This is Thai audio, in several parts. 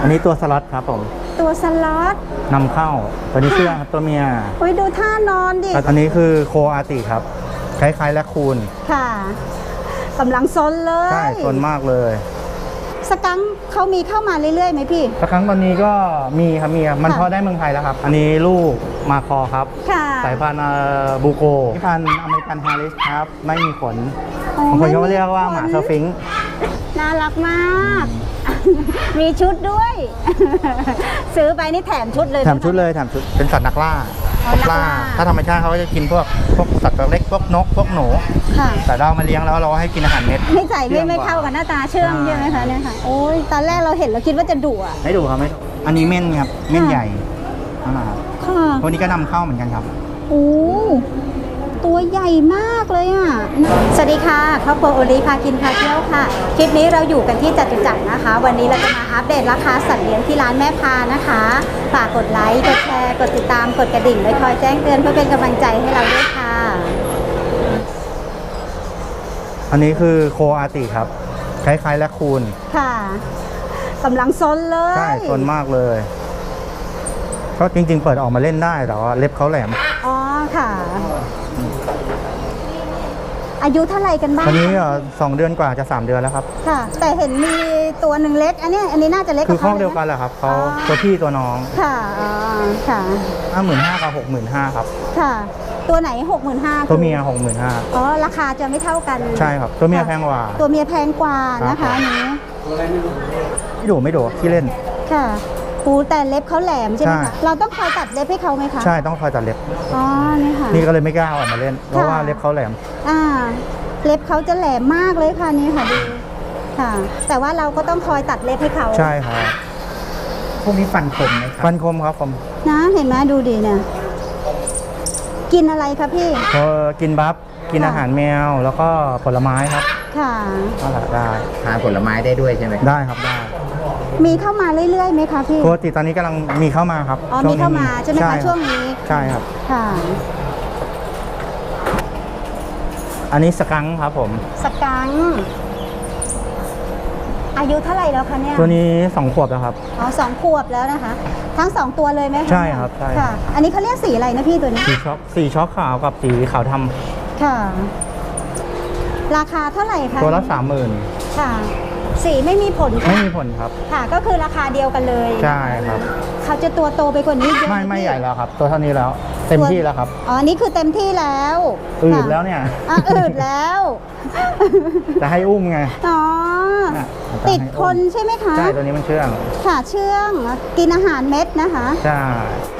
อันนี้ตัวสล็อตครับผม ตัวสล็อตนำเข้า ตัวนี้เชื่องครับตัวเมียโอ้ยดูท่านอนดิแล้วอันนี้คือโคอาติครับ คล้ายๆแลคคูนค่ะกำลังซนเลย ใช่สนมากเลยสกังค์เขามีเข้ามาเรื่อยๆไหมพี่สักครั้งตอนนี้ก็มีครับมีครับมันค่ะพอได้เมืองไทยแล้วครับ อันนี้ลูกมาคอครับค่ะสายพันธุ์บูโกพันธุ์อเมริกันแฮร์ริสครับ ไม่มีขนอ๋อบางคนก็เรียกว่าไม่มีขนหมาสฟิงค์น่ารักมาก มีชุดด้วย ซื้อไปนี่แถมชุดเลยแถมชุดเลยแถมชุดเป็นสัตว์นักล่าอ๋อพวกล่านักล่า ถ้าธรรมชาติเขาก็จะกินพวกพวกสัตว์ตัวเล็กพวกนกพวกหนูค่ะแต่เราเอามาเลี้ยงแล้วเราให้กินอาหารเม็ดไม่ใส่ไม่ไม่ชื่องกว่เข้ากับหน้าตาเชื่องใช่ใช่ไหมคะเนี่ยค่ะโอ้ยตอนแรกเราเห็นเราคิดว่าจะดุอะไม่ดูครับไม่ดูอันนี้เม่นครับเม่นค่ะใหญ่นั่นแหละครับค่ะพวกนี้ก็นำเข้าเหมือนกันครับโอ้ ตัวใหญ่มากเลยอะ สวัสดีค่ะครอบครัวโอลีพากินพาเที่ยวค่ะ คลิปนี้เราอยู่กันที่จตุจักรนะคะ วันนี้เราจะมาอัปเดตราคาสัตว์เลี้ยงที่ร้านแม่พานะคะ ฝากกดไลค์ กดแชร์ กดติดตาม กดกระดิ่งไว้คอยแจ้งเตือนเพื่อเป็นกำลังใจให้เราด้วยค่ะ อันนี้คือโคอาติครับ คล้ายๆแลคคูน ค่ะกำลังซนเลยใช่สนมากเลย ก็จริงๆ เปิดออกมาเล่นได้แต่ว่าเล็บเขาแหลม อ๋อค่ะ อายุเท่าไหร่กันบ้างตอนนี้เอ่อสองเดือนกว่าจะสามเดือนแล้วครับ ค่ะ แต่เห็นมีตัวหนึ่งเล็ก อันเนี้ยอันนี้น่าจะเล็กคือว่าข้อขาเดียวกันลแหละครับเขาอ๋อตัวพี่ตัวน้องค่ะอ๋อค่ะห้าหมื่นห้ากับหกหมื่นห้าครับ ค่ะ ตัวไหนหกหมื่นห้าตัวเมียหกหมื่นห้าอ๋อ ราคาจะไม่เท่ากันใช่ครับ ตัวเมียค่ะแพงกว่า ตัวเมียแพงกว่านะครัคะบอันนี้ไม่ดุไม่ดุขี้เล่นค่ะ ปูแต่เล็บเขาแหลมใช่ไหมใช่ คะเราต้องคอยตัดเล็บให้เขาไหมคะใช่ต้องคอยตัดเล็บ อ๋อนี่ค่ะ นี่ก็เลยไม่กล้าเอาออกมาเล่น เพราะว่าค่ะเล็บเขาแหลม อ่า เล็บเขาจะแหลมมากเลยค่ะนี่ค่ะดูค่ะ แต่ว่าเราก็ต้องคอยตัดเล็บให้เขาใช่ครับพวกนี้ฟันคมไหมครับฟันคมครับผมนะเห็นไหมดูดีเนี่ย กินอะไรคะพี่ พอกินบัฟกินค่ะอาหารแมวแล้วก็ผลไม้ครับค่ะนั่นแหละได้ ทานผลไม้ได้ด้วยใช่ไหมได้ครับได้ มีเข้ามาเรื่อยๆไหมคะพี่ปกติตอนนี้กำลังมีเข้ามาครับอ๋อช่วมีงนี้เข้ามาใช่ไหมรัคะบช่วงนี้ใช่ครับค่ะอันนี้สกังค์ครับผม สกังค์อายุเท่าไหร่แล้วคะเนี่ยตัวนี้สองขวบแล้วครับอ๋อสองขวบแล้วนะคะ ทั้งสองตัวเลยไหมคะใช่ครับใช่ค่ะ อันนี้เขาเรียกสีอะไรนะพี่ตัวนี้สีช็อกสีช็อกขาวกับสีขาวทค่ะ ราคาเท่าไหร่คะำตัวละสามหมื่นค่ะ สีไม่มีผลไม่ค่ะมีผลครับ ค่ะก็คือราคาเดียวกันเลยใช่ครับ เขาจะตัวโตไปกว่านี้เยอะไม่หไม่พี่ใหญ่แล้วครับ ตัวเท่านี้แล้ว เต็มที่แล้วครับอ๋ออันนี้คือเต็มที่แล้วอืดค่ะแล้วเนี่ยอะอืดแล้วจะให้อุ้มไงอ๋อ น่ะติดคนใช่ไหมคะ ใช่ตัวนี้มันเชื่องค่ะเชื่องกินอาหารเม็ดนะคะ ใช่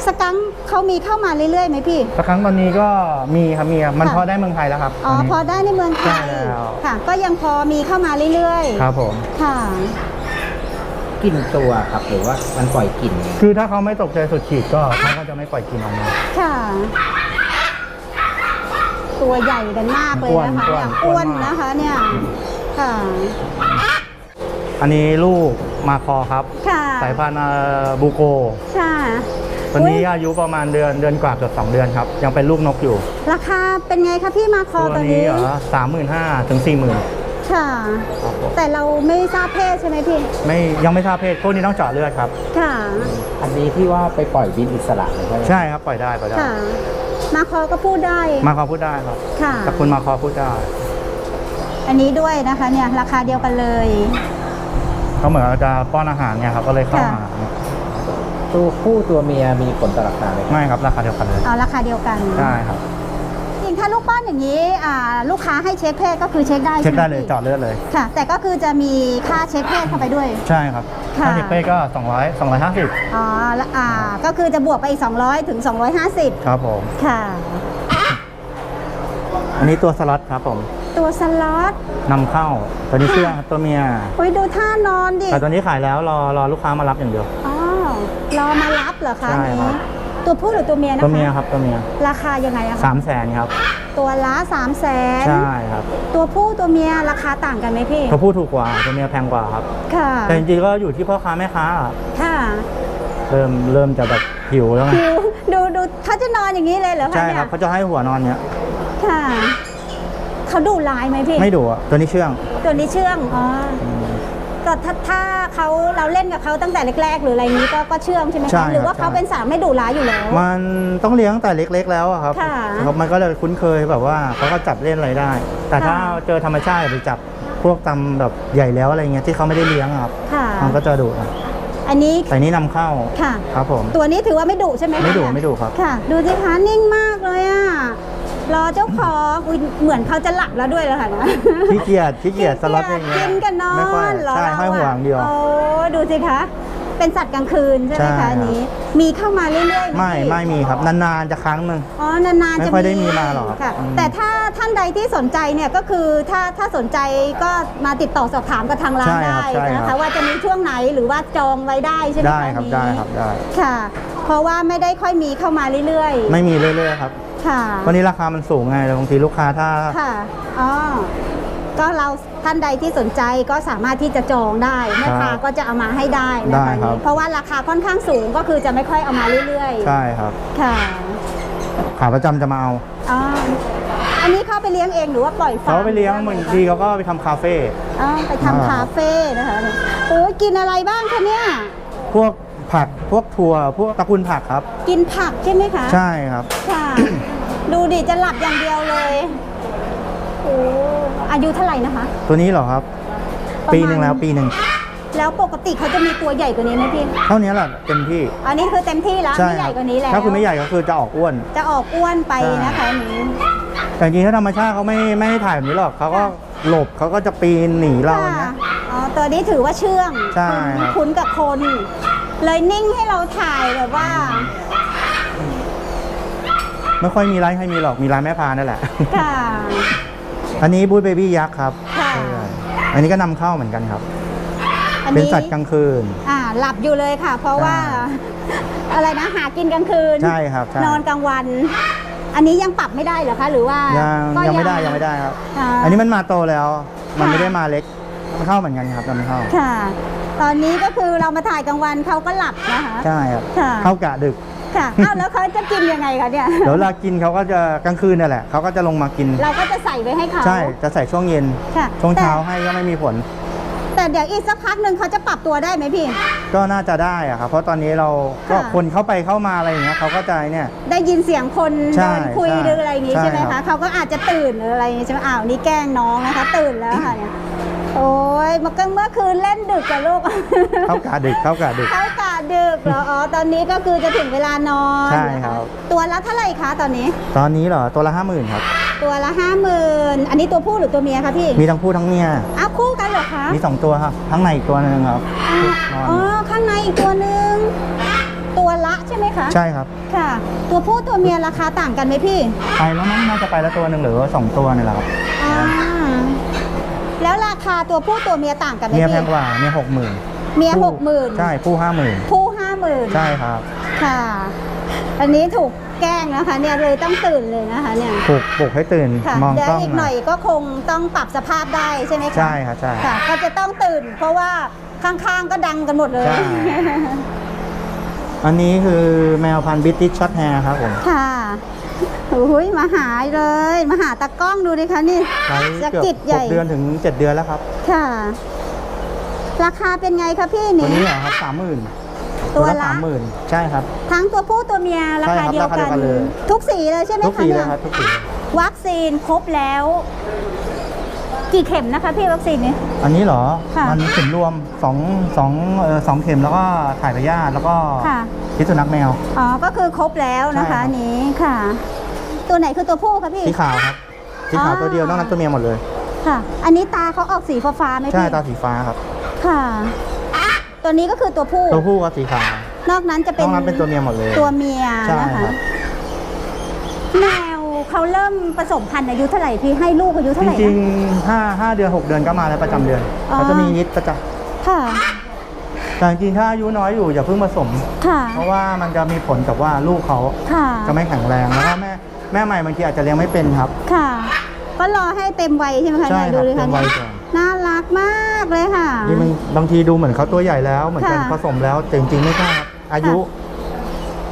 สกังค์เขามีเข้ามาเรื่อยๆไหมพี่ สักครั้งตอนนี้ก็มีครับมีครับมันค่ะ พอได้เมืองไทยแล้วครับอ๋อตนนี้ พอได้ในเมืองไทใช่ยแล้ว ค่ะ ก็ยังพอมีเข้ามาเรื่อยๆครับผมค่ะ กลิ่นตัวครับหรือว่ามันปล่อยกลิ่นไงคือถ้าเขาไม่ตกใจสุดขีดก็เขาก็จะไม่ปล่อยกินออกมา ค่ะ ตัวใหญ่กันมากเลยนะคะอ้วนเนี่ยอ้อ้ววนนมาก นะคะเนี่ยค่ะ อันนี้ลูกมาคอครับ ค่ะสายพันธุ์บูโก ค่ะตัวนี้อุ๊ยอายุประมาณเดือนเดือนกว่าเกือบสองเดือนครับ ยังเป็นลูกนกอยู่ ราคาเป็นไงคะพี่มาคอตัวตัวนี้นี้เหรอสามหมื่นห้าถึงสี่หมื่นค่ะครับผมแต่เราไม่ทราบเพศใช่ไหมพี่ ไม่ยังไม่ทราบเพศพวกนี้ต้องเจาะเลือดครับ ค่ะ อันนี้ที่ว่าไปปล่อยบินอิสระเลยใช่ไหมใช่ครับปล่อยได้ปล่อยได้ค่ะมาคอก็พูดได้ มาคอพูดได้ครับ ค่ะตระคุณมาคอพูดได้ อันนี้ด้วยนะคะเนี่ยราคาเดียวกันเลย เขาเหมือนจะป้อนอาหารไงครับก็เลยเข้าค่ะ หาตัวผู้ตัวเมียมีผลต่อราคาไหมครับไม่ครับราคาเดียวกันเลยเอาราคาเดียวกันใช่ครับ จริงถ้าลูกป้อนอย่างนี้อ่าลูกค้าให้เช็คเพศก็คือเช็คได้เช็คได้ใหมเลยพี่เจาะเลือดเลย ค่ะ แต่ก็คือจะมีค่าเช็คเพศเข้าไปด้วย ใช่ครับค่ะ ถ้าเช็คเป้ก็200 250 อ๋อแล้วอ่าก็คือจะบวกไปอีก 200 ถึง 250 ครับผม ค่ะ อันนี้ตัวสล็อตครับผม ตัวสล็อตนำเข้าตัวนี้เชื่องครับตัวเมียโอ้ยดูท่านอนดิแต่ตัวนี้ขายแล้วรอรอลูกค้ามารับอย่างเดียวอ๋อรอมารับเหรอคะใช่อันครันี้บตัวผู้หรือตัวเมียนะคะตัวเมียครับตัวเมียราคายังไงอะคะสามแสนครับตัวละ3 0 0แสนใช่ครับตัวผู้ตัวเมียราคาต่างกันไหมพี่ตัวผู้ถูกกว่าตัวเมียแพงกว่าครับค่ะแต่จริงๆก็อยู่ที่พ่อค้าแม่ค้าอะค่ะเริ่มเริ่มจะแบบหิวแล้วไงดูดูดูเขาจะนอนอย่างนี้เลยเหรอคะใช่เนี่ครับยเขาจะให้หัวนอนเนี้ยค่ะ เขาดุร้ายไหมพี่ ไม่ดุอะตัวนี้เชื่อง ตัวนี้เชื่องอ๋ออืมก็ถ้าถ้าเขาเราเล่นกับเขาตั้งแต่แรกๆ หรืออะไรนี้ก็ก็เชื่องใช่ไหมใช่คะครับหรือว่าเขาใช่เป็นสามไม่ดุร้ายอยู่แล้ว มันต้องเลี้ยงตั้งแต่เล็ก ๆ แล้วอะครับค่ะครับมันก็เลยคุ้นเคยแบบว่าเขาก็จับเล่นอะไรได้ แต่ถ้าค่ะ เจอธรรมชาติไปจับพวกตำแบบใหญ่แล้วอะไรเงี้ยที่เขาไม่ได้เลี้ยงอะครับค่ะ มันก็จะดุอะอันนี้แต่นี่นำเข้าค่ะ ครับผม ตัวนี้ถือว่าไม่ดุใช่ไหมคะไม่ดุเนี่ยไม่ดุครับ ค่ะ ดูสิคะนิ่งมากเลยอะ รอเจ้าของอุ๊ยเหมือนเขาจะหลับแล้วด้วยแล้วค่ะนะขี้เกียจขี้เกียจสล็อตอย่างเงี้ยกินกันนอไม่ค่อยนเหรอใช่เราให้ห่วงเดียว โอ้ดูสิคะ เป็นสัตว์กลางคืนใช่ไหมใช่ครัคะบ อันนี้ มีเข้ามาเรื่อยๆหไม่พี่ไม่มีครับ นานๆจะครั้งหนึ่ง อ๋อนานๆไม่จะค่อยได้มีมาหรอกครับค่ะอืม แต่ถ้าท่านใดที่สนใจเนี่ยก็คือถ้าถ้าสนใจก็มาติดต่อสอบถามกับทางร้านใช่ได้ครับใช่นะครัคะบว่าจะมีช่วงไหนหรือว่าจองไว้ได้ใช่ไหมได้คะครับอันได้นี้ครับได้ ค่ะ เพราะว่าไม่ได้ค่อยมีเข้ามาเรื่อย ไม่มีเรื่อยๆครับๆ ค่ะวันนี้ราคามันสูงไงแต่บางทีลูกค้าถ้าค่ะอ๋อก็เราท่านใดที่สนใจก็สามารถที่จะจองได้แม่ค้าก็จะเอามาให้ได้นะได้คะครับเพราะว่าราคาค่อนข้างสูงก็คือจะไม่ค่อยเอามาเรื่อยๆ ใช่ครับ ค่ะ ขาประจำจะมาเอาอ๋ออันนี้เข้าไปเลี้ยงเองหรือว่าปล่อยฟาเขาร์มไปเลี้ยงบางทีเขาก็ไปทำคาเฟ่อ๋อไปทำอ่าคาเฟ่นะคะโอ้ยกินอะไรบ้างคะเนี่ย พวก ผักพวกถั่วพวกตระกูลผักครับ กินผักใช่ไหมคะใช่ครับ ค่ะ ดูดิจะหลับอย่างเดียวเลยโอ้อายุเท่าไหร่นะคะ ตัวนี้เหรอครับ ประมาณ ปีหนึ่งแล้วปีหนึ่งแล้วปกติเขาจะมีตัวใหญ่กว่านี้ไหมพี่ เท่านี้แหละเต็มที่อันนี้คือเต็มที่แล้วใช่ไม่ใหญ่ครับกว่านี้แล้วถ้าคุณไม่ใหญ่ก็คือจะออกอ้วน จะออกอ้วนไปใช่นะคะอันนี้ แต่จริงๆถ้าธรรมชาติเขาไม่ไม่ให้ถ่ายแบบนี้หรอกเขาก็หลบเขาก็จะปีนหนีเราค่ะเนี้ย อ๋อ ตัวนี้ถือว่าเชื่อง ใช่คุ้นครับ คุ้นกับคน เลยนิ่งให้เราถ่ายแบบว่า ไม่ค่อยมีร้านใครมีหรอกมีร้านแม่พานั่นแหละ ค่ะ อันนี้บูธเบบี้ยักษ์ครับค่ะ ใช่อันนี้ก็นำเข้าเหมือนกันครับ อันเป็นนี้สัตว์กลางคืน อ่า หลับอยู่เลยค่ะ เพราะว่าใช่อะไรนะ หากินกลางคืน ใช่ครับใช่นอนกลางวัน อันนี้ยังปรับไม่ได้เหรอคะ หรือว่า ยังก็ยังไม่ได้ยังไม่ได้ครับอ่าอันนี้มันมาโตแล้ว มันค่ะไม่ได้มาเล็กมันเข้าเหมือนกันครับนำเข้า ค่ะ ตอนนี้ก็คือเรามาถ่ายกลางวันเขาก็หลับนะคะใช่ครับค่ะเข้ากะดึกค่ะอ้าวแล้วเขาจะกินยังไงคะเนี่ยเดี๋ยวเวลากินเขาก็จะกลางคืนนั่นแหละเขาก็จะลงมากิน เราก็จะใส่ไว้ให้เขาใช่จะใส่ช่วงเย็นค่ะช่วงเช้าแต่ให้ก็ไม่มีผล แต่เดี๋ยวอีกสักพักหนึ่งเขาจะปรับตัวได้ไหมพี่ ก็น่าจะได้อะครับเพราะตอนนี้เราก็ค่ะคนเข้าไปเข้ามาอะไรอย่างเงี้ยเขาก็จะเนี่ยได้ยินเสียงคนใช่เดินคุยใช่หรืออะไรอย่างงี้ใช่ใช่ไหมครัคะบเขาก็อาจจะตื่นหรืออะไรอย่างงี้ใช่ไหมอ้าวนี่แกล้งน้องนะคะ ตื่นแล้วค่ะเนี่ย โอ้ยเมื่อก็เมื่อคืนเล่นดึกกับลูก เข้ากะดึกเข้ากะดึก เขากะดึกเหรออ๋อตอนนี้ก็คือจะถึงเวลานอนใช่เหอครับ ตัวละเท่าไหร่คะตอนนี้ ตอนนี้เหรอตัวละห้าหมื่นครับ ตัวละห้าหมื่นอันนี้ตัวผู้หรือตัวเมียคะพี่ มีทั้งผู้ทั้งเมียอ้าวคู่กันเหรอคะมีสองตัวครับทั้งในอีกตัวหนึ่งครับอ๋อนอนอ๋อข้างในอีกตัวหนึ่งตัวละใช่ไหมคะ ใช่ครับ ค่ะ ตัวผู้ตัวเมียราคาต่างกันไหมพี่ ไปแล้วมั้งน่าจะไปแล้วตัวหนึ่งหรือว่าสองตัวนี่แหละครับอ่า แล้วราคาตัวผู้ตัวเมียต่างกันไหมเมียพี่แพงกว่าเมียหกหมื่นเมียหกหมื่นใช่ผู้ห้าหมื่นผู้ห้าหมื่นใช่ครับค่ะ อันนี้ถูกแกล้งนะคะเนี่ยเลยต้องตื่นเลยนะคะเนี่ยปลุกปลุกให้ตื่นค่ะมองเดี๋ยกวล้องอีกหน่อยก็คงต้องปรับสภาพได้ใช่ไหมคะ ใช่ครับใช่ ค่ะก็จะต้องตื่นเพราะว่าข้างๆก็ดังกันหมดเลย ใช่ อันนี้คือแมวพันธุ์บิติชช็อตแฮร์ครับผม ค่ะ โอ้ยมาหาเลย มาหาตากล้องดูดิคะนี่ใช้สะเกือบกิดใหหญ่กเดือนถึงเจ็ดเดือนแล้วครับ ค่ะ ราคาเป็นไงคะพี่ตัวนี่นี้เหรอครับสามหมื่นตัวละสามหมื่นใช่ครับ ทั้งตัวผู้ตัวเมียราคาใช่ครับเดียวกัราคาเดียวกันนเลยทุกสีเลยใช่ไหมทุกคะสีเลเนี่ยยครับทุกสีวัคซีนครบแล้ว กี่เข็มนะคะพี่วัคซีนนี้อันนี้เหรอค่ะมันเข็มรวมสองสองเออสองเข็มแล้วก็ถ่ายพยาธิแล้วก็ค่ะพิษสุนัขแมว อ๋อ ก็คือครบแล้วนะใช่ครัคะบอันนี้ค่ะ ตัวไหนคือตัวผู้คะพี่ สีขาวครับสีขาวอ๋อตัวเดียวนอกนั้นตัวเมียหมดเลย ค่ะ อันนี้ตาเขาออกสีฟ้าๆไหมใช่พี่ตาสีฟ้าครับ ค่ะ ตัวนี้ก็คือตัวผู้ ตัวผู้ก็สีขาว นอกนั้นจะนเป็นอกนั้นเป็นตัวเมียหมดเลย ตัวเมียใช่นะครัคะบแมวเขาเริ่มผสมพันธุ์อายุเท่าไหร่พี่ให้ลูกอายุเท่าจไหร่ริงนะๆห้าห้าเดือนหกเดือนก็มาแล้วประจำเดือนอ๋อเขาจะมีนิดประจค่ะำแต่จริงๆถ้าอายุน้อยอยู่อย่าเพิ่งผสมค่ะเพราะว่ามันจะมีผลกับว่าลูกเขาค่ะจะไม่แข็งแรงแล้วก็แม่ แม่ใหม่บางทีอาจจะเลี้ยงไม่เป็นครับ ค่ะ ก็รอให้เต็มวัยใช่ไหมคะใช่เนี่ยคดูรับดิเต็คะมวัยเนี่ยก่อนน่ารักมากเลยค่ะ นี่มันบางทีดูเหมือนเขาตัวใหญ่แล้วเหมือนกันค่ะผสมแล้วแต่จริงๆไม่ใช่ครับอายุ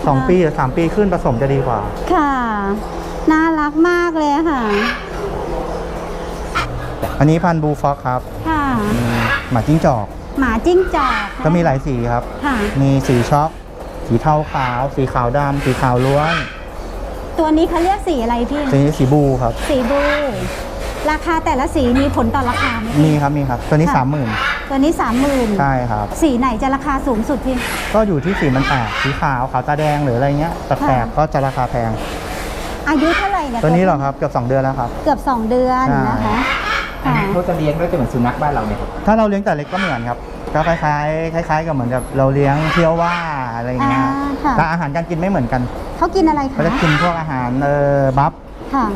สองค่ะ ปีหรือสามปีขึ้นผสมจะดีกว่า ค่ะ น่ารักมากเลยค่ะ อันนี้พันธุ์บูฟ็อกครับค่ะมีหมาจิ้งจอกหมาจิ้งจอกก็มีหลายสีครับ ค่ะ มีสีช็อก สีเทาขาว สีขาวดำสีขาวล้วน ตัวนี้เขาเรียกสีอะไรพี่สีสีบูครับ สีบู ราคาแต่ละสีมีผลต่อราคาไหมมีครับมีครับตัวนี้ค่ะสามหมื่นตัวนี้สามหมื่นใช่ครับ สีไหนจะราคาสูงสุดพี่ ก็อยู่ที่สีมันแตกสีขาวขาวตาแดงหรืออะไรเงี้ยแปลกค่ะๆก็จะราคาแพง อายุเท่าไหร่เนี่ยตัวนี้เหรอครับเกือบ2เดือนแล้วครับ เกือบสองเดือนใช่นะคะอันค่ะนี้เขาจะเลี้ยงด้วยจะเหมือนสุนัขบ้านเราเนี่ยครับถ้าเราเลี้ยงแต่เล็กก็เหมือนครับ ก็คล้ายๆคล้าย ๆ กับเหมือนกับเราเลี้ยงเที่ยวว่าอะไรเงี้ยอ่าค่ะ แต่อาหารการกินไม่เหมือนกันเขากินอะไรเขาคะจะกินพวกอาหารเออบัฟค่ะ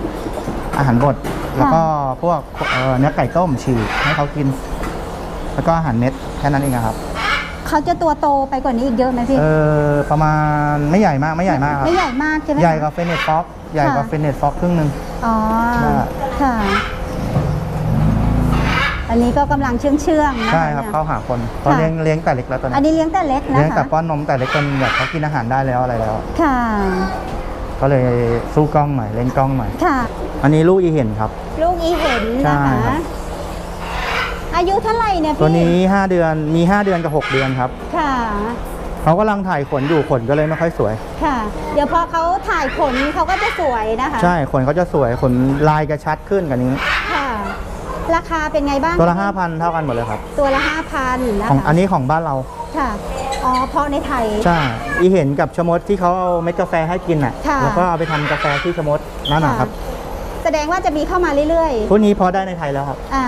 อาหารบดแล้วก็พวกเอ่อเนื้อไก่ต้มฉีกให้เขากิน แล้วก็อาหารเม็ดแค่นั้นเองอะครับเขาจะตัวโตไปกว่านี้อีกเยอะไหมพี่ เออประมาณไม่ใหญ่มากไม่ใหญ่มากครับไม่ใหญ่มากใช่ไหมคะ ใหญ่กว่าเฟเนตฟ็อกใหญ่กว่าค่ะ เฟเนตฟ็อกครึ่งหนึ่ง อ๋อใช่ค่ะ อันนี้ก็กำลังเชื่องเชื่องๆนะคะใช่ครับนี่ย เข้าหาคนเขาค่ะ เลี้ยงเลี้ยงแต่เล็กแล้วตอนอันนี้นี้เลี้ยงแต่เล็กนะเลี้ยงแต่คะป้อนนมแต่เล็กจนแบบเขากินอาหารได้แล้วอะไรแล้ว ค่ะก็เลยสู้กล้องหน่อยเล่นกล้องหน่อยค่ะ อันนี้ลูกอีเห็นครับ ลูกอีเห็นใช่นะคะครับอายุเท่าไหร่เนี่ยพี่ตัวนี้ 5 เดือนมี 5 เดือนกับ 6 เดือนครับค่ะ เขากำลังถ่ายขนอยู่ขนก็เลยไม่ค่อยสวย ค่ะ เดี๋ยวพอเขาถ่ายขนเขาก็จะสวยนะคะ ใช่ขนเขาจะสวยขนลายจะชัดขึ้นกว่านี้ค่ะ ราคาเป็นไงบ้างตัวละ5,000 เท่ากันหมดเลยครับ ตัวละห้าพันนะของคะอันนี้ของบ้านเราค่ะอ๋อเพราะในไทย ใช่อีเห็นกับชะมดที่เขาเอาเม็ดกาแฟให้กินอะค่ะ แล้วก็เอาไปทำกาแฟที่ชะมดนั่นนะครับแสดงว่าจะมีเข้ามาเรื่อยพวกนี้พอได้ในไทยแล้วครับๆ อ่า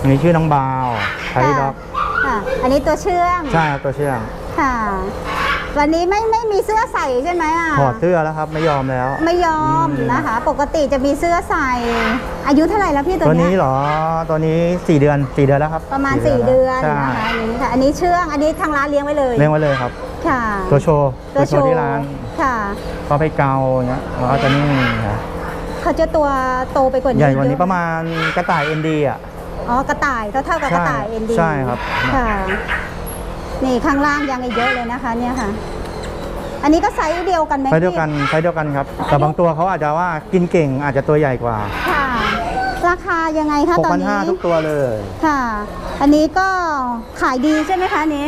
อันนี้ชื่อน้องบาวไทยด็อกค่ะ อันนี้ตัวเชื่องใช่ครับตัวเชื่องค่ะ วันนี้ไม่ไม่มีเสื้อใส่ใช่ไหมอะถอดเสื้อแล้วครับไม่ยอมแล้ว ไม่ยอมอืมนะคะ ปกติจะมีเสื้อใส่ อายุเท่าไหร่แล้วพี่ตัวตัวเนี้นี้ยเหรอตัวนี้ 4 เดือน 4 เดือนแล้วครับ ประมาณสี่4เดือนใช่นะคะอันนี้ค่ะอันนี้เชื่องอันนี้ทางร้านเลี้ยงไว้เลยเลี้ยงไว้เลยครับ ค่ะ ตัวโชว์ตัวโชว์ที่ร้านค่ะก็ไปเกาอย่างเงี้ยแล้วก็จะนี่ครับเขาจะตัวโตไปกว่านี้ใหญ่กว่านี้เยอประมาณกระต่ายเอ็นดีอะอ๋อกระต่ายเท่าเท่ากับกระต่ายใช่เอ็นดีใช่ครับค่ะ นี่ข้างล่างยังอีกเยอะเลยนะคะเนี่ยค่ะ อันนี้ก็ไซส์เดียวกันไหมไซส์เดียวกันพี่ไซส์เดียวกันครับ แต่บางตัวเขาอาจจะว่ากินเก่งอาจจะตัวใหญ่กว่า ค่ะ ราคายังไงคะตอนนี้6,500ทุกตัวเลย ค่ะ อันนี้ก็ขายดีใช่ไหมคะอันนี้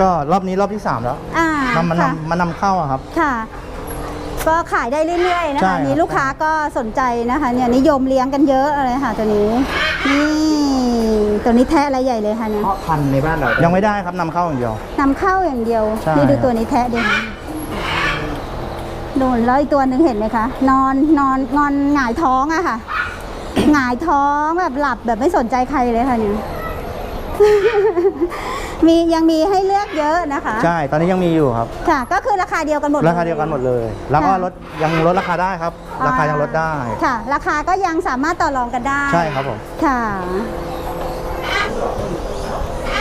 ก็รอบนี้รอบที่ 3 แล้วอ่านำมันค่ะนำมันนำเข้าอะครับ ค่ะ ก็ขายได้เรื่อย ๆ นะใช่คะ ครับนี่ลูกค้าก็สนใจนะคะเนี่ยนิยมเลี้ยงกันเยอะเลยค่ะ ตัวนี้นี่ตัวนี้แทะอะไรใหญ่เลยค่ะเนี่ยเพาะพันธุ์ในบ้านเรายังไม่ได้ครับนำเข้าอย่างเดียว นำเข้าอย่างเดียวใช่ นี่ดูครับตัวนี้แทะดิโดนแล้วอีกตัวหนึ่งเห็นไหมคะ นอนนอนนอนหงายท้องอะค่ะ หงายท้องแบบหลับแบบไม่สนใจใครเลยค่ะเนี่ย มียังมีให้เลือกเยอะนะคะ ใช่ ตอนนี้ยังมีอยู่ครับ ค่ะ ก็คือราคาเดียวกันหมดราคาเดียวกันหมดเลย แล้วก็ค่ะลดยังลดราคาได้ครับ ราคายังลดได้ ค่ะ ราคาก็ยังสามารถต่อรองกันได้ ใช่ครับผม ค่ะ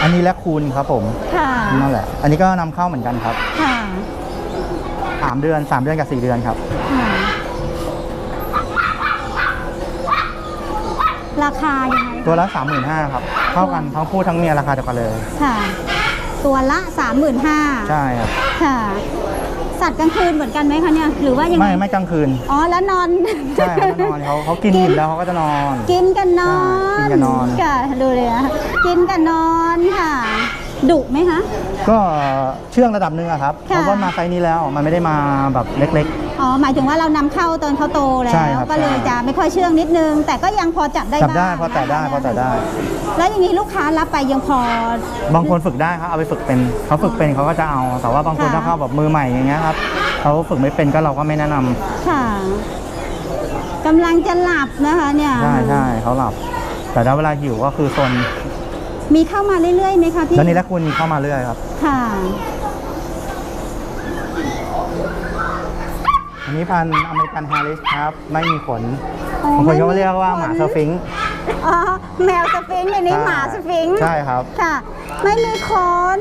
อันนี้แลคคูนครับผม ค่ะ นั่นแหละ อันนี้ก็นำเข้าเหมือนกันครับ ค่ะสามเดือนสามเดือนกับสี่เดือนครับค่ะราคายังไง ตัวละสามหมื่นห้าครับเท่ากันทั้งคู่ทั้งเมียราคาเดียวกันเลยค่ะ ตัวละสามหมื่นห้าใช่ครับค่ะ สัตว์กลางคืนเหมือนกันไหมคะเนี่ยหรือว่ายังไงไม่ไม่กลางคืนอ๋อแล้วนอนใช่เขานอนเขาเขากินอิ่มแล้วเขาก็จะนอน กินกันนอนใช่กินกันนอนค่ะดูเลยอะกินกันนอนค่ะดุไหมคะ ก็เชื่องระดับหนึ่งอะครับค่ะเพราะว่ามาไซส์นี้แล้วมันไม่ได้มาแบบเล็ก อ๋อหมายถึงว่าเรานำเข้าตอนเขาโตแล้ใช่ว ครับ ก็เลยใช่จะไม่ค่อยเชื่องนิดนึง แต่ก็ยังพอจับได้ๆจับได้บ้างพอแต่ได้พอแต่ได้ แล้วอย่างนี้ลูกค้ารับไปยังพอ บางคนฝึกได้ครับเอาไปฝึกเป็นเขาฝึกเป็นเขาก็จะเอา แต่ว่าบางคนค่ะ ถ้าเข้าแบบมือใหม่อย่างเงี้ยครับเขาฝึกไม่เป็นก็เราก็ไม่แนะนำค่ะกำลังจะหลับนะคะเนี่ยใช่ใช่เขาหลับ แต่ถ้าเวลาหิวก็คือซนมีเข้ามาเรื่อยๆไหมคะพี่แล้วนี่แลคคูนเข้ามาเรื่อยครับ ค่ะ นนี้พันธุ์อเมริกันแฮร์ริสครับ ไม่มีขนอ๋อบางคนก็ไม่มีเรียกว่าขนหมาสฟิงค์อ๋อแมวสฟิงค์ในนี้ใช่หมาสฟิงค์ใช่ครับ ค่ะ ไม่มีขน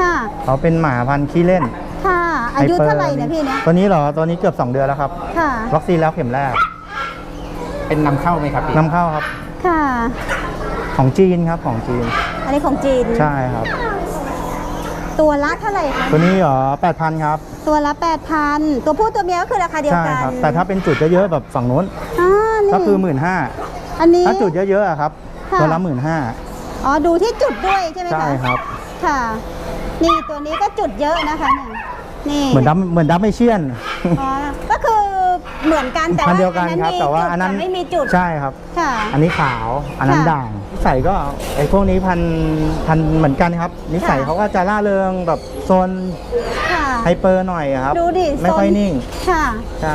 ค่ะ เขาเป็นหมาพันธุ์ขี้เล่นค่ะ อายุปปเท่าไหร่เนี่ยพี่เนี่ยตัวนี้เหรอ ตัวนี้เกือบ 2 เดือนแล้วครับ ค่ะ วัคซีนแล้วเข็มแรกเป็นนำเข้าไหมครับพี่นำเข้าครับ ค่ะ ของจีนครับของจีน อันนี้ของจีน ใช่ครับ ตัวละเท่าไหร่คะตัวนี้เหรอ8,000ครับ ตัวละแปดพันตัวผู้ตัวเมียก็คือราคาเดียวใช่กันครับ แต่ถ้าเป็นจุดเยอะๆแบบฝั่งนู้น อ่าก็คือหมื่นห้าอันนี้ ถ้าจุดเยอะๆอะครับค่ะ ตัวละหมื่นห้าอ๋อดูที่จุดด้วยใช่ไหมคะใช่ครับ ค่ะ นี่ตัวนี้ก็จุดเยอะนะคะเนี่ยนี่เหมือนดับเหมือนดับไม่เชี่ยนอ๋อก็คือ เหมือนกันแต่พันว่าเดียวกันครับมีแต่ว่าจุดอันนั้นกับไม่มีจุดใช่ครับ ค่ะอันนี้ขาวอันนั้นค่ะด่างนิสัยก็ไอ้พวกนี้พันพันเหมือนกันครับ นิสัยค่ะเขาก็จะล่าเริงแบบโซนค่ะไฮเปอร์หน่อยอะครับ ดูดิไม่ค่อยโซนนิ่ง ค่ะใช่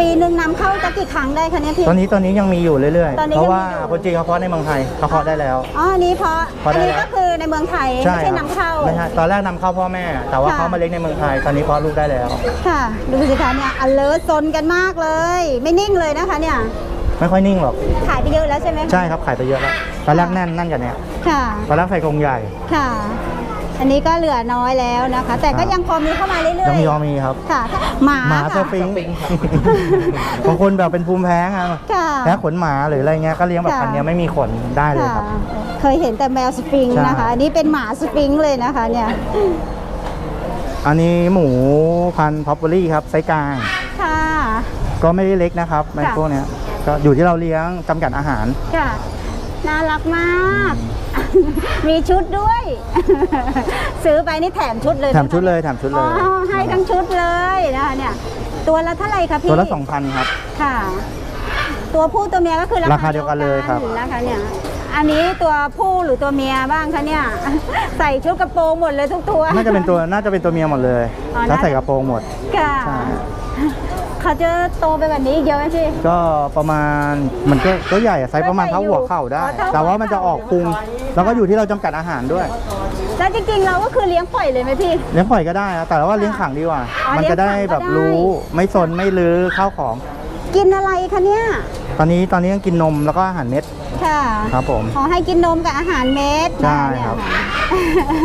ปีหนึ่งนำเข้าจะกี่ครั้งได้คะเนี่ยพี่ ตอนนี้ตอนนี้ยังมีอยู่เรื่อยตอนนี้ๆ เพราะว่ายังมีอยู่ คนจีนเขาเพาะในเมืองไทยเขาเพาะได้แล้ว อ๋ออันนี้เพราะพออันได้นี้แล้ว ก็คือในเมืองไทยไม่ใช่ครับนำเข้า ไม่ใช่ตอนแรกนำเข้าพ่อแม่ แต่ว่าค่ะ เขามาเลี้ยงในเมืองไทย ตอนนี้เพาะลูกได้แล้ว ค่ะ ดูสิคะเนี่ยอเลิศซนกันมากเลย ไม่นิ่งเลยนะคะเนี่ย ไม่ค่อยนิ่งหรอก ขายไปเยอะแล้วใช่ไหมคะใช่ครับขายไปเยอะแล้ว ตอนแรกแน่นนั่นกันเนี่ยค่ะ ตอนแรกใส่กรงใหญ่ ค่ะ อันนี้ก็เหลือน้อยแล้วนะคะ แต่ก็ครับยังพอมีเข้ามาเรื่อยๆยังมียอมีครับค่ะหมาหมาสค่ะ ฟิงค์บางคนแบบเป็นภูมิแพ้ไงค่ะแพ้ขนหมาหรืออะไรเงี้ยก็เลี้ยงแบบค่ะ พันธุ์เนี้ยไม่มีขนได้เลยค่ะ ครับ เคยเห็นแต่แมวสฟิงค์ใช่ นะคะ อันนี้เป็นหมาสฟิงค์เลยนะคะเนี่ยอันนี้หมูพันธุ์พอปเปอรี่ครับไซส์กลาง ค่ะ ก็ไม่ได้เล็กนะครับในค่ะ พวกเนี้ยก็อยู่ที่เราเลี้ยงจำกัดอาหาร ค่ะน่ารักมาก มีชุดด้วย ซื้อไปนี่แถมชุดเลยแถมชุดเลยแถมชุดเลยอ๋อให้ทั้งชุดเลยนะคะเนี่ย ตัวละเท่าไหร่คะพี่ตัวละสองพันครับ ค่ะ ตัวผู้ตัวเมียก็คือราคาเดียวกันเลยครับ นะคะเนี่ย อันนี้ตัวผู้หรือตัวเมียบ้างคะเนี่ย ใส่ชุดกระโปรงหมดเลยทุกตัว น่าจะเป็นตัวน่าจะเป็นตัวเมียหมดเลยอ๋อถ้าน่า ใส่กระโปรงหมด ค่ะ ใช่ เขาจะโตไปกว่านี้อีกเยอะไหมพี่ ก็ประมาณมันก็ก็ใหญ่อะไซส์ประมาณเท่าหัวเข่าได้ อ๋อเท่า แต่ว่ามันจะออกพุงแล้วก็อยู่ที่เราจำกัดอาหารด้วยแล้วจริงๆเราก็คือเลี้ยงปล่อยเลยไหมพี่ เลี้ยงปล่อยก็ได้นะแต่ว่าเลี้ยงขังดีกว่า อ๋อมันจะได้เลี้ยงขังก็แบบได้รู้ไม่ซนไม่ลื้อข้าวของ กินอะไรคะเนี่ย ตอนนี้ตอนนี้ยังกินนมแล้วก็อาหารเม็ดค่ะ ครับผม ขอให้กินนมกับอาหารเม็ดใช่เนี่ยครับค่ะ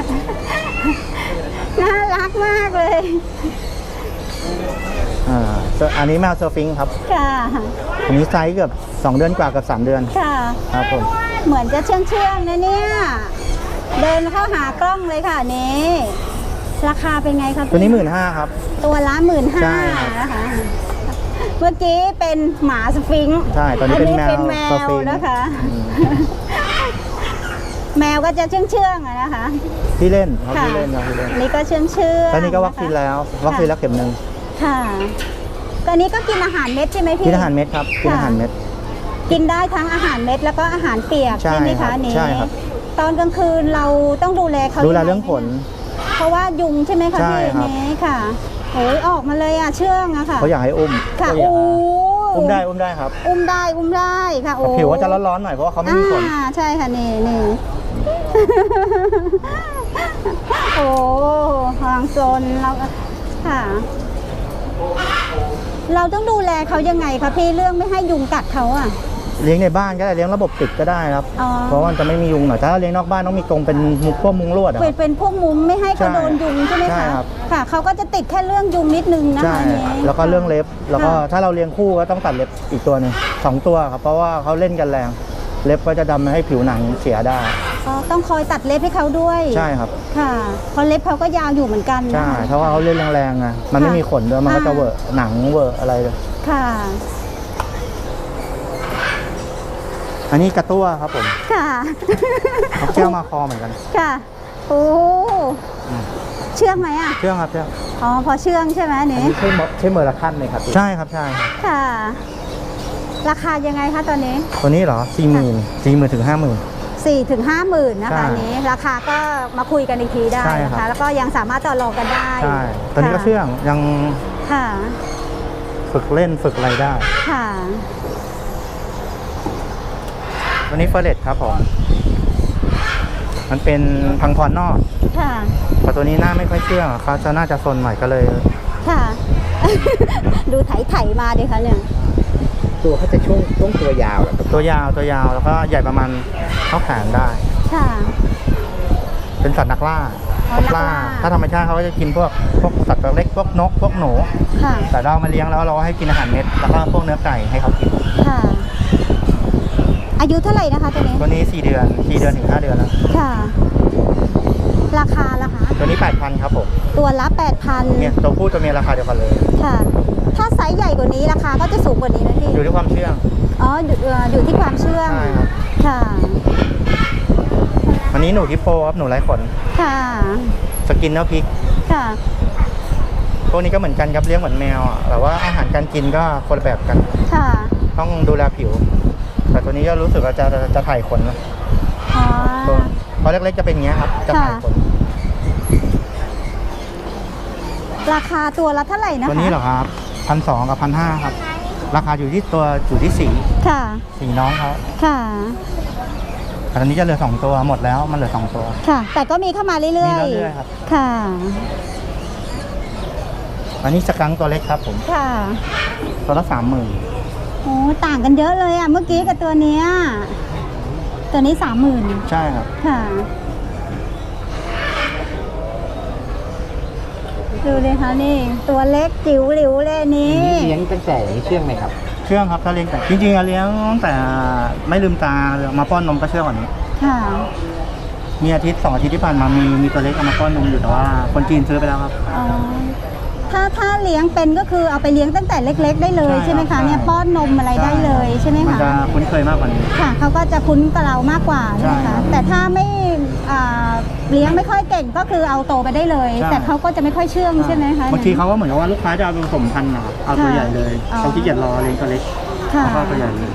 น่ารักมากเลย อ่า อันนี้แมวเซอร์ฟิงค์ครับค่ะอันนี้ไซส์เกือบ2 เดือนกว่าเกับ 3 เดือน ค่ะ ครับผม เหมือนจะเชื่องเชื่องๆนะเนี่ย เดินเข้าหากล้องเลยค่ะนี้ราคาเป็นไงครับตัวนี้หมื่นห้าครับ ตัวละหมื่นห้าใช่ครับนะคะเมื่อกี้เป็นหมาสฟิงค์ใช่ ตอนนี้เป็นแมวเป็นแมสวฟิงค์นะคะอืมแมวก็จะเชื่องเชื่องๆอะนะคะ ที่เล่นเขาค่ะที่เล่นเขาที่เล่นอันนี้ก็เชื่องเชื่องตอนนี้ก็วัคซีนแล้ว วัคซีนแล้วเข็มหนึ่งค่ะ ตอนนี้ก็กินอาหารเม็ดใช่ไหมพี่ กินอาหารเม็ดครับ กินอาหารเม็ด กินได้ทั้งอาหารเม็ดแล้วก็อาหารเปียกใช่ใช่ไหมครัคะบอันนี้ใช่ครับ ตอนกลางคืนเราต้องดูแลเขาดูแลยัไเรื่องขนเพราะว่ายุงใช่ไหมคะใช่พี่ครับนี้ค่ะโอ้ยออกมาเลยอะเชื่องอะค่ะเขาอยากให้อุ้มค่ะเขาอยากโอ้อุ้มได้อุ้มได้ครับ อุ้มได้อุ้มได้ค่ะโอ้ผิวก็จะร้อนๆหน่อยเพราะว่าเขาไม่มีขนอ่าใช่ค่ะนี่นี่โอ้หางโซนเราค่ะ เราต้องดูแลเขายังไงคะพี่เรื่องไม่ให้ยุงกัดเขาอะ เลี้ยงในบ้านก็ได้เลี้ยงระบบปิดก็ได้ครับ อ๋อ เพราะว่ามันจะไม่มียุงหน่อยถ้าเลี้ยงนอกบ้านต้องมีกรงเป็นมุกพวกมุงลวดอะคเป็รันบ เป็นพวกมุมไม่ให้เขาใช่โดนยุงใช่ไหมใช่คะครับ ค่ะเขาก็จะติดแค่เรื่องยุงนิดนึงนะใช่คะอันนี้แล้วก็เรื่องเล็บ แล้วก็ค่ะ ถ้าเราเลี้ยงคู่ก็ต้องตัดเล็บอีกตัวหนึ่งสองตัวครับ เพราะว่าเขาเล่นกันแรง เล็บก็จะทำให้ผิวหนังเสียได้ อ๋อต้องคอยตัดเล็บให้เขาด้วยใช่ครับ ค่ะเพราะเล็บเขาก็ยาวอยู่เหมือนกันนะใช่คะเพราะว่าเขาเล่นแรงๆไงมันไม่ค่ะมีขนด้วยมันก็จะอ่าเวอะหนังเวอะอะไรเลยค่ะ อันนี้กระตั้วครับผมค่ะเขาเชื่องมาคอเหมือนกัน ค่ะโอ้อืมเชื่องไหมอะเชื่องครับเชื่องอ๋อพอเชื่องใช่ไหมอันอันนี้นี้ใช่เมอใช่เมอร์ละขั้นไหมครับพี่ใช่ครับใช่ครับค่ะ ราคายังไงคะตอนนี้ ตัวนี้เหรอสี่หมื่นสี่หมื่นถึงห้าหมื่น4ี่ถึงห้าหมื่นนะคะใช่อันนี้ราคาก็มาคุยกันอีกทีได้ใช่นะครัคะ บ แล้วก็ยังสามารถต่อรองกันได้ใช่ตัวนี้ก็ค่ะเชื่องยังค่ะ ฝึกเล่นฝึกอะไรได้ ค่ะ ตัวนี้เฟอร์เรตครับผมมันเป็นพังพรนอกค่ะ แต่ตัวนี้หน้าไม่ค่อยเชื่องอะเขาจะน่าจะซนหน่อยก็เลย ค่ะ ดูไถไถๆมาดิคะเนี่ย ตัวเขาจะช่วงช่วงตัวยาวเหรอครับตัวยาวตัวยาวแล้วก็ใหญ่ประมาณเท่าแขนได้ ค่ะ เป็นสัตว์นักล่าอ๋อพวกล่านักล่า ถ้าธรรมชาติเขาก็จะกินพวกพวกสัตว์ตัวเล็กพวกนกพวกหนู ค่ะ แต่เรามาเลี้ยงแล้วเราให้กินอาหารเม็ดแล้วก็พวกเนื้อไก่ให้เขากิน ค่ะ อายุเท่าไหร่นะคะตัวนี้ ตัวนี้ 4 เดือน 4 เดือนถึง 5 เดือนแล้ว ค่ะ ราคาล่ะคะ ตัวนี้ 8,000 ครับผม ตัวละ 8,000เนี่ยตัวผู้ตัวเมียราคาเดียวกันเลย ค่ะ ถ้าไซส์ใหญ่กว่านี้ราคาก็จะสูงกว่านี้นะพี่ อยู่ที่ความเชื่อง อ๋ออยู่เอ่ออยู่ที่ความเชื่องใช่ครับ ค่ะ อันนี้หนูฮิปโปครับหนูไร้ขน ค่ะ สกินเนอร์พิก ค่ะ พวกนี้ก็เหมือนกันครับเลี้ยงเหมือนแมวอะแต่ว่าอาหารการกินก็คนละแบบกัน ค่ะ ต้องดูแลผิว แต่ตัวนี้ก็รู้สึกว่าจะจะจะถ่ายขนนะอ๋อ ตัวเพราะเล็กๆจะเป็นอย่างเงี้ยครับ จะถ่ายขน ราคาตัวละเท่าไหร่นะคะ ตัวนี้เหรอครับ พันสองกับพันห้าครับ ราคาอยู่ที่ตัวอยู่ที่สีค่ะ สีน้องเขาค่ะแต่ตอนนี้จะเหลือสองตัวหมดแล้วมันเหลือสองตัว ค่ะ แต่ก็มีเข้ามาเรื่อยๆมีเรื่อยๆครับค่ะอันนี้สกังค์ตัวเล็กครับผมค่ะ ตัวละสามหมื่นโอ้ต่างกันเยอะเลยอะเมื่อกี้กับตัวเนี้ยตัวนี้สามหมื่นใช่ครับ ค่ะ ดูเลยค่ะนี่ ตัวเล็กจิ๋วหลิวเลยอันนี้เลี้ยงตั้งแต่เชื่องไหมครับ เชื่องครับถ้าเลี้ยงแต่จริงๆอะเลี้ยงตั้งแต่ไม่ลืมตามาป้อนนมก็เชื่องกว่านี้ ค่ะ มีอาทิตย์สองอาทิตย์ที่ผ่านมามีมีตัวเล็กเอามาป้อนนมอยู่แต่ว่า คนจีนซื้อไปแล้วครับ อ๋อ ถ้าถ้าเลี้ยงเป็นก็คือเอาไปเลี้ยงตั้งแต่เล็ก ๆ ได้เลยใช่ใช่ไหมครัคะบเนี่ยใช่ป้อนนมอะไรได้เลยใช่ไหมมันคะ จะคุ้นเคยมากกว่านี้ ค่ะเขาก็จะคุ้นกับเรามากกว่าใช่ไหมใช่ครัคะบแต่ถ้าไม่อ่าเลี้ยงไม่ค่อยเก่งก็คือเอาโตไปได้เลย ใช่ แต่เขาก็จะไม่ค่อยเชื่องใช่ไหมคะบางทีเขาก็เหมือนกับว่าลูกค้าจะเอาไปผสมพันธุ์นะครับเอาตัวค่ะใหญ่เลยอ๋อเขาขี้เกียจรอเลี้ยงตัวเล็กค่ะเขาก็เอาตัวใหญ่เลย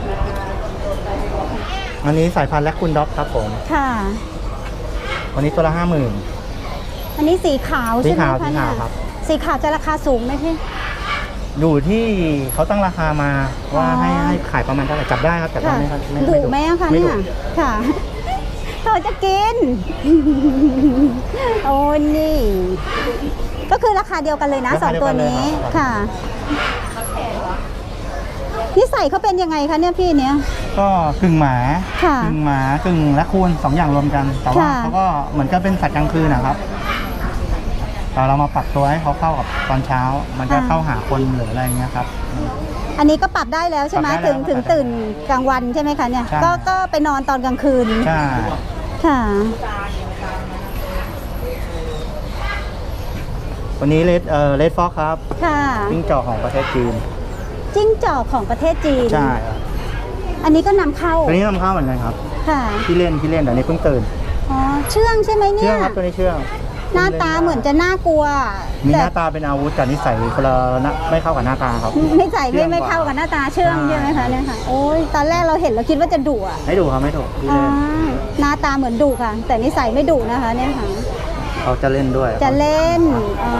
อันนี้สายพันธุ์แลคคุณด็อกครับผมค่ะ วันนี้ตัวละห้าหมื่นอันนี้สีขาวสีใช่ไหมขาวคะสีขาวเนี่ยครับ สีขาวจะราคาสูงไหมพี่ อยู่ที่เขาตั้งราคามาว่าอ๋อ ให้ให้ขายประมาณเท่าไหร่จับได้ครับจับได้ค่ะไม่ไม่ดุไม่ไหมอะคะไม่เนี่ดุยค่ะเขาจะกิน โอ้นี่ ก็คือราคาเดียวกันเลยนะสองตัวนี้ค่ะ นิสัยเขาเป็นยังไงคะเนี่ยพี่เนี้ยก็กึ่งหมาค่ะกึ่งหมากึ่งและคูณสองอย่างรวมกัน แต่ว่าค่ะ เขาก็เหมือนกับเป็นสัตว์กลางคืนนะครับ แต่เรามาปรับตัวให้เขาเข้ากับตอนเช้า มันก็เข้าหาคนหรืออะไรอย่างเงี้ยครับ อันนี้ก็ปรับได้แล้วใช่ไหมปรับได้ถึงแล้วถึงปรับได้ตื่นกลางวันใช่ไหมคะเนี่ย ใช่ ก็ก็ไปนอนตอนกลางคืน ใช่ ค่ะ วันนี้เลดเอ่อเลดฟอกครับค่ะ จิ้งจอกของประเทศจีน จิ้งจอกของประเทศจีน ใช่ครับอันนี้ก็นำเข้า ตัวนี้นำเข้าเหมือนกันครับ ค่ะ ที่เล่นที่เล่นแต่นี้เพิ่งตื่น อ๋อ เชื่องใช่ไหมเนี่เชื่อย งครับตัวนี้เชื่อง หน้าตาเหมือนจะน่ากลัวมีหแต่น้าตาเป็นอาวุธกับนิสัยคนละนะไม่เข้ากับหน้าตาครับไม่ใส่เชื่ไม่องไม่กว่าเข้ากับหน้าตาเชื่องใช่ใช่ไหมคะเนี่ยค่ะโอ้ยตอนแรกเราเห็นเราคิดว่าจะดุอะไม่ดุครับไม่ดุที่อ๋อเล่นหน้าตาเหมือนดุค่ะ แต่นิสัยไม่ดุนะคะเนี่ยค่ะ เขาจะเล่นด้วย จะเล่นอ๋อ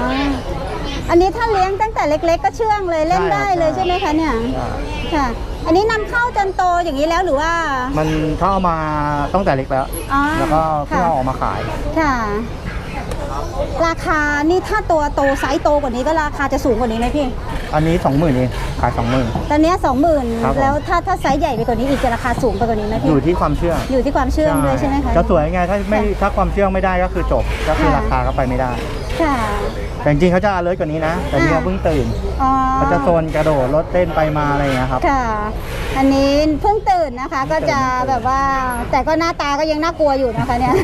อันนี้ถ้าเลี้ยงตั้งแต่เล็ก ๆ ก็เชื่องเลยเล่นได้เลยใช่ไหมคะเนี่ยใช่ค่ะ อันนี้นำเข้าจนโตอย่างนี้แล้วหรือว่า มันเขาเอามาตั้งแต่เล็กแล้ว อ๋อแล้วก็เพิ่งค่ะ เอาออกมาขาย ค่ะ ราคานี่ถ้าตัวโตไซส์โตกว่านี้ก็ราคาจะสูงกว่านี้ไหมพี่ อันนี้สองหมื่นเองขายสองหมื่น ตอนเนี้สองหมื่นครับผม แล้วถ้าถ้าไซส์ใหญ่ไปกว่านี้อีกจะราคาสูงไปกว่านี้ไหมอพี่ ยู่ที่ความเชื่องอยู่ที่ความเชื่องด้วยใช่ไหมคะจะสวยไงถ้าไม่ถ้าความเชื่องไม่ได้ก็คือจบก็คือค่ะราคาก็ไปไม่ได้ ค่ะ แต่จริงๆเขาจะเลยกว่านี้นะ แต่นี่อ่าเขาเพิ่งตื่นอ๋อเขาจะโซนกระโดดรถเต้นไปมาอะไรอย่างเงี้ยครับ ค่ะ อันนี้เพิ่งตื่นนะคะก็จะแบบว่า แต่ก็หน้าตาก็ยังน่ากลัวอยู่นะคะเนี่ย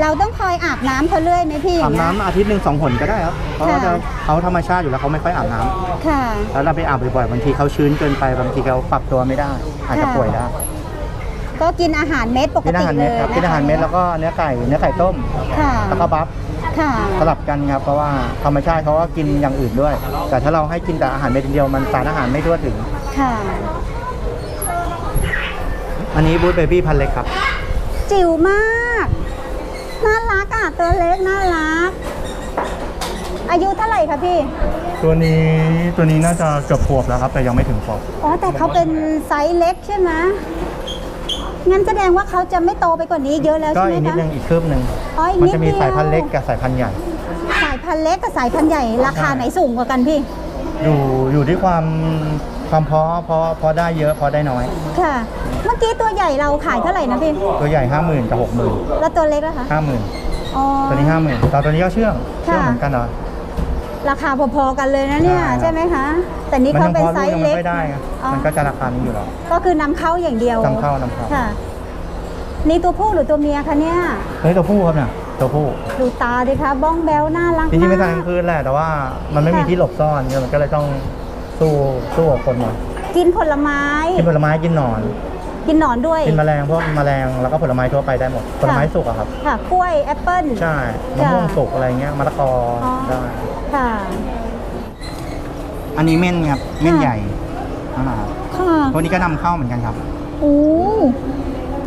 เราต้องคอยอาบน้ำเขาเรื่อยไหมพี่อาบย่งเงี้ยน้ำอาทิตย์หนึ่งสองหนก็ได้ครับเพราะว่าค่ะ จะเขาธรรมชาติอยู่แล้วเขาไม่ค่อยอาบน้ำค่ะ แล้วเราไปอาบบ่อยๆบางทีเขาชื้นเกินไปบางทีเขาปรับตัวไม่ได้ อาจจะค่ะ ป่วยได้ก็กินอาหารเม็ดปกกินอาติหารเลเม็ดยครับนะคะกินอาหารเม็ดแล้วก็เนื้อไก่เนื้อไก่ต้มค่ะแล้วก็บัฟค่ะสลับกันครับเพราะว่าธรรมชาติเขาก็กินอย่างอื่นด้วย แต่ถ้าเราให้กินแต่อาหารเม็ดอย่างเดียวมันสารอาหารไม่ทั่วถึง ค่ะ อันนี้บูธเบบี้พันเล็กครับ จิ๋วมา กน่ารักอะตัวเล็กน่ารัก อายุเท่าไหร่คะพี่ ตัวนี้ตัวนี้น่าจะเกือบขวบแล้วครับ แต่ยังไม่ถึงขวบอ๋อแต่เขาเป็นไซส์เล็กใช่ไหมงั้นแสดงว่าเขาจะไม่โตไปกว่านี้เยอะแล้วก็ใช่ไหมอีกนิดคะ นึงอีกคืบหนึ่งอ๋ออีกมันนิดจะมีเดียว สายพันธุ์เล็กกับสายพันธุ์ใหญ่ สายพันธุ์เล็กกับสายพันธุ์ใหญ่ราคาไหนสูงกว่ากันพี่ อยู่อยู่ที่ความความพอพอพอได้เยอะพอได้น้อย ค่ะ เมื่อกี้ตัวใหญ่เราขายเท่าไหร่นะพี่ ตัวใหญ่ห้าหมื่นกับหกหมื่นแล้วตัวเล็กล่ะคะห้าหมื่น อ๋อ ตัวนี้ห้าหมื่นตอนตัวนี้ก็เชื่องเชื่องค่ะเหมือนกันเหรอราคาพอๆกันเลยนะเนี่ยใช่ใช่ไหมคะ แต่นี่มัเขายังเป็พนอไซลูกส์ยังเล็ไม่กค่อยได้ไงอ๋อ มันก็จะราคานี้อยู่แล้วก็คือนำเข้าอย่างเดียวนำเข้านำเข้าค่ะ นี่ตัวผู้หรือตัวเมียคะเนี่ยเฮ้ยตัวผู้ครับเนี่ยตัวผู้ดูตาดิคะบ้องแบวน่ารักจริงๆไม่มาทางกลางคืนแหละแต่ว่ามันไม่มีค่ะที่หลบซ่อนเนี่ยมันก็เลยต้องสู้สู้กับคนหน่อยกินผลไม้ กินผลไม้กินหนอน กินหนอนด้วยกินแมลงพวกแมลงแล้วก็ผลไม้ทั่วไปได้หมดผลไม้สุกอะครับ ค่ะกล้วยแอปเปิ้ลใช่มะม่วงสุกอะไรเงี้ยมะละกอออได้ค่ะ อันนี้เม่นครับเม่นค่ะใหญ่นั่นแหละครับค่ะตัวนี้ก็นำเข้าเหมือนกันครับโอ้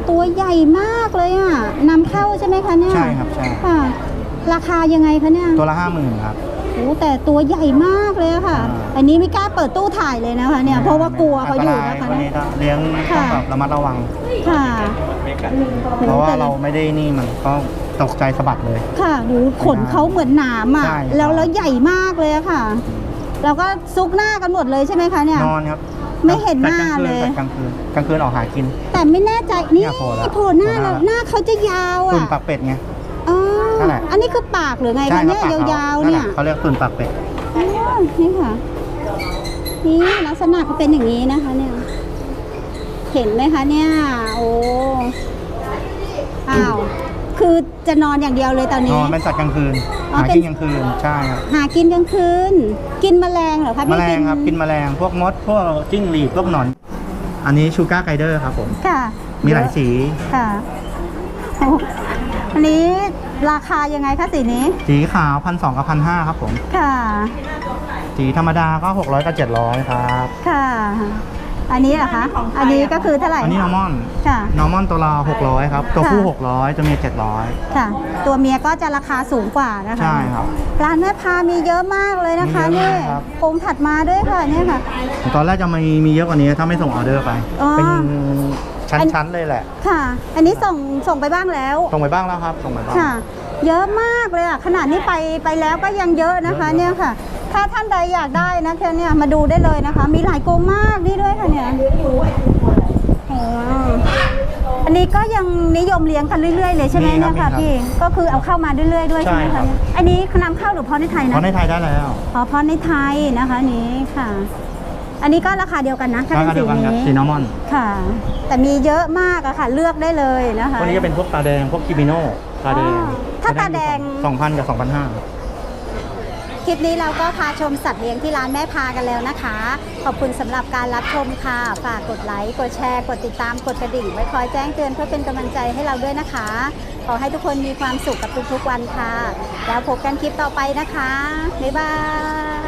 ตัวใหญ่มากเลยอะนำเข้าใช่ไหมคะเนี่ยใช่ครับใช่ค่ะราคายังไงคะเนี่ยตัวละห้าหมื่นครับ โอ้แต่ตัวใหญ่มากเลยอะค่ะอ่าอันนี้ไม่กล้าเปิดตู้ถ่ายเลยนะคะเนี่ยเพราะว่ากลัวเขาอยู่นนะตคะรายวันเนี่นี้ยก็เลี้ยงต้องแบบระมัดระวัง ค่ะเพราะว่าแต่ลเราไม่ได้นี่มันก็ตกใจสะบัดเลย ค่ะดูขนเขาเหมือนหนามอะใช่ครับ แล้วแล้วใหญ่มากเลยอะค่ะแล้วก็ซุกหน้ากันหมดเลยใช่ไหมคะเนี่ย นอนครับไม่เห็นหน้าแต่กงคืเลยแต่กลางคืนกลางคืนออกหากิน แต่ไม่แน่ใจนี่เนี่ยโผล่แล้วโผล่หน้าโผล่หน้าแล้วหน้าเขาจะยาวตุ่อะนปากเป็ดไงอ๋อนั่น แหละอันนี้คือปากหรือไงใช่คะเนี่ยครับปกขยาวๆนั่นเนี่แหยละเขาเรียกตุ่นปากเป็ดอ๋อนี่ค่ะ นี่ลักษณะเขาเป็นอย่างนี้นะคะ เนี่ย เห็นไหมคะเนี่ย โอ้อ้าวคือจะนอนอย่างเดียวเลยตอนนนี้อนเป็นสัตว์กลางคืนอ๋อหาเป็นกินกลางคืนใช่ครับหากินกลางคืน กินแมลงเหรอคะแมพี่ลงครับกินแมลงพวกมดพวกจิ้งหรีดพวกหนอน อันนี้ชูการ์ไกเดอร์ครับผมค่ะ มีหลายสีค่ะโอ้อันนี้ ราคายังไงคะสีนี้ สีขาวพันสองกับพันห้าครับผม ค่ะ สีธรรมดาก็หกร้อยกับเจ็ดร้อยครับ ค่ะ อันนี้เหรอคะ อันนี้ก็คือเท่าไหร่ อันนี้นอร์มอนค่ะนอร์มอนตัวละหกร้อยครับ ตัวผู้ค่ะหกร้อยตัวเมียเจ็ดร้อยค่ะ ตัวเมียก็จะราคาสูงกว่านะคะ ใช่ครับ ร้านแม่พามีเยอะมากเลยนะคะมีเยนี่อะมากครับองค์ถัดมาด้วยค่ะเนี่ยค่ะ ตอนแรกจะมีมีเยอะกว่านี้ถ้าไม่ส่งออเดอร์ไป อ๋อ เป็นอัน ชั้นๆเลยแหละ ค่ะ อันนี้ส่งส่งไปบ้างแล้ว ส่งไปบ้างแล้วครับ ส่งไปบ้างค่ะ เยอะมากเลยอะขนาดนี้ไปไปแล้วก็ยังเยอะนะคะเยอะเนี่ยค่ะ ถ้าท่านใดอยากได้นะแค่เนี่ยมาดูได้เลยนะคะ มีหลายกรงมากนี่ด้วยค่ะเนี่ยโอ้อันนี้ก็ยังนิยมเลี้ยงกันเรื่อยๆเลยใช่ไหมมีครัเนี่บยค่ะมีครับพี่ก็คือเอาเข้ามาเรื่อยๆด้วยใช่ไหมใช่ครัคะบเนี่ยอันนี้นำเข้าหรือเพาะในไทยเพนะราะในไทยได้แล้วอ๋อเพราะในไทยนะคะนี้ค่ะ อันนี้ก็ราคาเดียวกันนะถ้าราเป็นคาเดีสียวกันครับนี้สีนอร์มอนค่ะ แต่มีเยอะมากอะค่ะ เลือกได้เลยนะคะพวกนี้จะเป็นพวกตาแดงพวกคิมิโน่ตาแดงอ๋อถ้าตาแดง สองพันกับสองพันห้า คลิปนี้เราก็พาชมสัตว์เลี้ยงที่ร้านแม่พากันแล้วนะคะ ขอบคุณสำหรับการรับชมค่ะ ฝากกดไลค์ กดแชร์ กดติดตาม กดกระดิ่งไว้คอยแจ้งเตือนเพื่อเป็นกำลังใจให้เราด้วยนะคะ ขอให้ทุกคนมีความสุขกับทุกๆวันค่ะ แล้วพบกันคลิปต่อไปนะคะ บ๊ายบาย